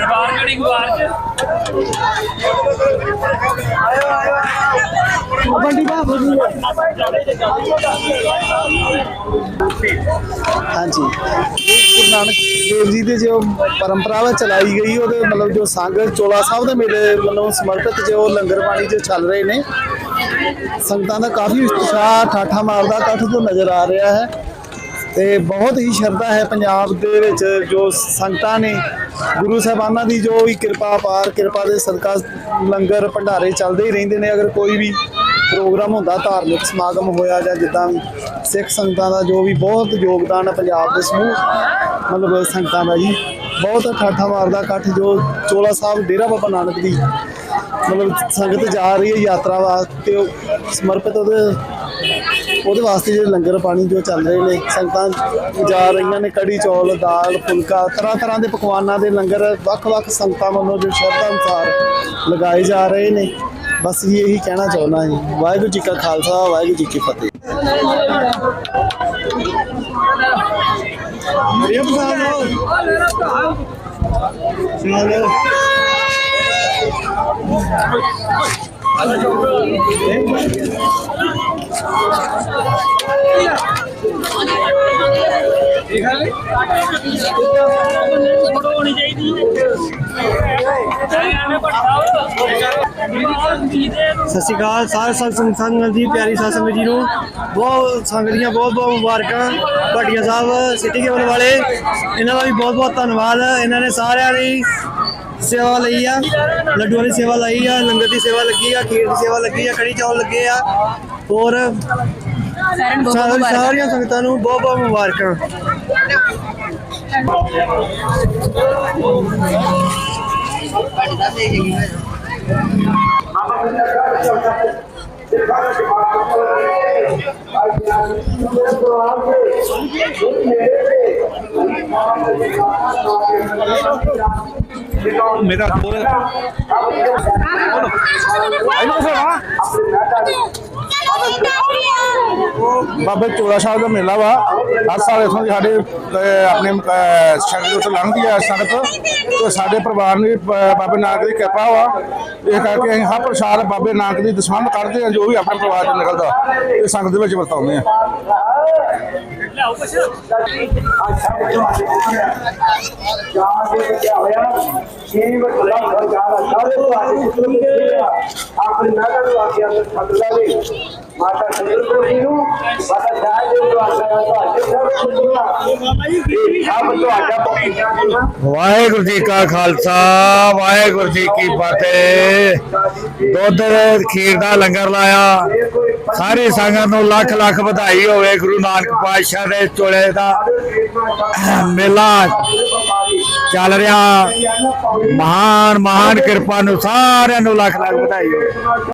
ਬਾਹਰ ਕਿਹੜੀ ਬਾਹਰ ਚ ਹਾਂਜੀ। ਗੁਰੂ ਨਾਨਕ ਦੇਵ ਜੀ ਦੇ ਜੋ ਪਰੰਪਰਾ ਵਾ ਚਲਾਈ ਗਈ, ਉਹਦੇ ਮਤਲਬ ਜੋ ਸੰਗ ਚੋਲਾ ਸਾਹਿਬ ਦੇ ਮੇਲੇ ਵੱਲੋਂ ਸਮਰਪਿਤ ਜੋ ਲੰਗਰ ਪਾਣੀ ਜੋ ਚੱਲ ਰਹੇ ਨੇ ਸੰਗਤਾਂ ਦਾ ਕਾਫੀ ਉਤਸ਼ਾਹ, ਠਾਠਾ ਮਾਰਦਾ ਇਕੱਠ ਤੋਂ ਨਜ਼ਰ ਆ ਰਿਹਾ ਹੈ। ਤੇ ਬਹੁਤ ਹੀ ਸ਼ਰਧਾ ਹੈ ਪੰਜਾਬ ਦੇ ਵਿੱਚ ਜੋ ਸੰਗਤਾਂ ਨੇ, ਗੁਰੂ ਸਾਹਿਬਾਨਾਂ ਦੀ ਜੋ ਵੀ ਕਿਰਪਾ ਪਾਰ, ਕਿਰਪਾ ਦੇ ਸਦਕਾ ਲੰਗਰ ਭੰਡਾਰੇ ਚੱਲਦੇ ਹੀ ਰਹਿੰਦੇ ਨੇ। ਅਗਰ ਕੋਈ ਵੀ ਪ੍ਰੋਗਰਾਮ ਹੁੰਦਾ, ਧਾਰਮਿਕ ਸਮਾਗਮ ਹੋਇਆ ਜਾਂ ਜਿੱਦਾਂ ਵੀ ਸਿੱਖ ਸੰਗਤਾਂ ਦਾ ਜੋ ਵੀ ਬਹੁਤ ਯੋਗਦਾਨ ਹੈ ਪੰਜਾਬ ਦੇ ਸਮੂਹ, ਮਤਲਬ ਸੰਗਤਾਂ ਦਾ ਜੀ, ਬਹੁਤ ਠਾਠਾ ਮਾਰਦਾ, ਇਕੱਠ ਜੋ ਚੋਲਾ ਸਾਹਿਬ, ਡੇਰਾ ਬਾਬਾ ਨਾਨਕ ਦੀ ਮਤਲਬ ਸੰਗਤ ਜਾ ਰਹੀ ਹੈ ਯਾਤਰਾ ਵਾਸਤੇ, ਉਹ ਸਮਰਪਿਤ ਉਹਦੇ ਉਹਦੇ ਵਾਸਤੇ ਜਿਹੜੇ ਲੰਗਰ ਪਾਣੀ ਜੋ ਚੱਲ ਰਹੇ ਨੇ, ਸੰਗਤਾਂ ਜਾ ਰਹੀਆਂ ਨੇ, ਕੜੀ ਚੌਲ, ਦਾਲ, ਫੁਲਕਾ ਤਰ੍ਹਾਂ ਤਰ੍ਹਾਂ ਦੇ ਪਕਵਾਨਾਂ ਦੇ ਲੰਗਰ, ਵੱਖ-ਵੱਖ ਸੰਗਤਾਂ ਵੱਲੋਂ ਜੋ ਸ਼ਰਧਾ ਅਨੁਸਾਰ ਲਗਾਏ ਜਾ ਰਹੇ ਨੇ। ਬਸ ਜੀ ਇਹੀ ਕਹਿਣਾ ਚਾਹੁੰਦਾ ਜੀ, ਵਾਹਿਗੁਰੂ ਜੀ ਕਾ ਖਾਲਸਾ, ਵਾਹਿਗੁਰੂ ਜੀ ਕੀ ਫਤਿਹ। ਮਰੀਮ ਸਾਹਿਬ ਸੁਣਾਓ ਹੋਣੀ ਚਾਹੀਦੀ ਸਤਿ ਸ਼੍ਰੀ ਅਕਾਲ ਸਾਰੇ ਸੰਤ ਸੰਗਤ ਜੀ ਪਿਆਰੀ ਸਾਧ ਸੰਗਤ ਜੀ ਨੂੰ। ਬਹੁਤ ਸੰਗਤ ਦੀਆਂ ਬਹੁਤ ਬਹੁਤ ਮੁਬਾਰਕਾਂ ਭਾਟੀਆ ਸਾਹਿਬ ਸਿਟੀ ਕੇਬਲ ਵਾਲੇ। ਇਹਨਾਂ ਦਾ ਵੀ ਬਹੁਤ ਬਹੁਤ ਧੰਨਵਾਦ। ਇਹਨਾਂ ਨੇ ਸਾਰਿਆਂ ਦੀ ਸੇਵਾ ਲਈ ਆ। ਲੱਡੂਆਂ ਦੀ ਸੇਵਾ ਲਈ ਆ ਲੰਗਰ ਦੀ ਸੇਵਾ ਲੱਗੀ ਆ ਖੀਰ ਦੀ ਸੇਵਾ ਲੱਗੀ ਆ ਕੜੀ ਚੌਲ ਲੱਗੇ ਆ। ਹੋਰ ਸਾਰ- ਸਾਰੀਆਂ ਸੰਗਤਾਂ ਨੂੰ ਬਹੁਤ ਬਹੁਤ ਮੁਬਾਰਕਾਂ। ਮੇਰਾ ਹੋਰ ਬਾਬੇ ਚੋਲਾ ਸਾਹਿਬ ਦਾ ਮੇਲਾ ਵਾ ਹਰ ਸਾਲ ਇਥੋਂ ਦੀ ਸਾਡੇ ਆਪਣੇ ਅਹ, ਸੰਗਤ ਲੰਘਦੀ ਆ ਸੰਗਤ ਤੇ ਸਾਡੇ ਪਰਿਵਾਰ ਨੂੰ ਬਾਬੇ ਨਾਨਕ ਦੀ ਕਿਰਪਾ ਵਾ ਇਹ ਕਰਕੇ ਅਸੀਂ ਹਰ ਪ੍ਰਸ਼ਾਦ ਬਾਬੇ ਨਾਨਕ ਦੀ ਦਸਵੰਧ ਕੱਢਦੇ ਆ ਜੋ ਵੀ ਆਪਣੇ ਪਰਿਵਾਰ ਤੋਂ ਨਿਕਲਦਾ ਇਹ ਸੰਗਤ ਦੇ ਵਿੱਚ ਵਰਤਾਉਂਦੇ ਆ ਆਪਣੇ ਨਾਗਾ ਨੂੰ ਆਖਿਆ ਤੇ ਮਾਤਾ ਸੰਗਤ ਜੀ ਨੂੰ, ਮਾਤਾ ਜਾਇ ਦੇ ਨੂੰ ਆਖਿਆ ਤੁਹਾਡੇ ਸਭ ਸੁਣਿਆ ਸਭ ਤੁਹਾਡਾ ਪਹੁੰਚਿਆ ਵਾਹਿਗੁਰੂ ਜੀ ਕਾ ਖਾਲਸਾ, ਵਾਹਿਗੁਰੂ ਜੀ ਕੀ ਫਤਿਹ। ਦੁੱਧ, ਖੀਰ ਦਾ ਲੰਗਰ ਲਾਇਆ। ਸਾਰੀ ਸੰਗਤ ਨੂੰ ਲੱਖ ਲੱਖ ਵਧਾਈ ਹੋਵੇ ਗੁਰੂ ਨਾਨਕ ਪਾਤਸ਼ਾਹ ਦੇ ਚੋਲੇ ਦਾ ਮੇਲਾ ਚੱਲ ਰਿਹਾ। ਮਹਾਨ ਮਹਾਨ ਕਿਰਪਾ ਨੂੰ ਸਾਰਿਆਂ ਨੂੰ ਲੱਖ ਲੱਖ ਵਧਾਈ ਹੋਵੇ।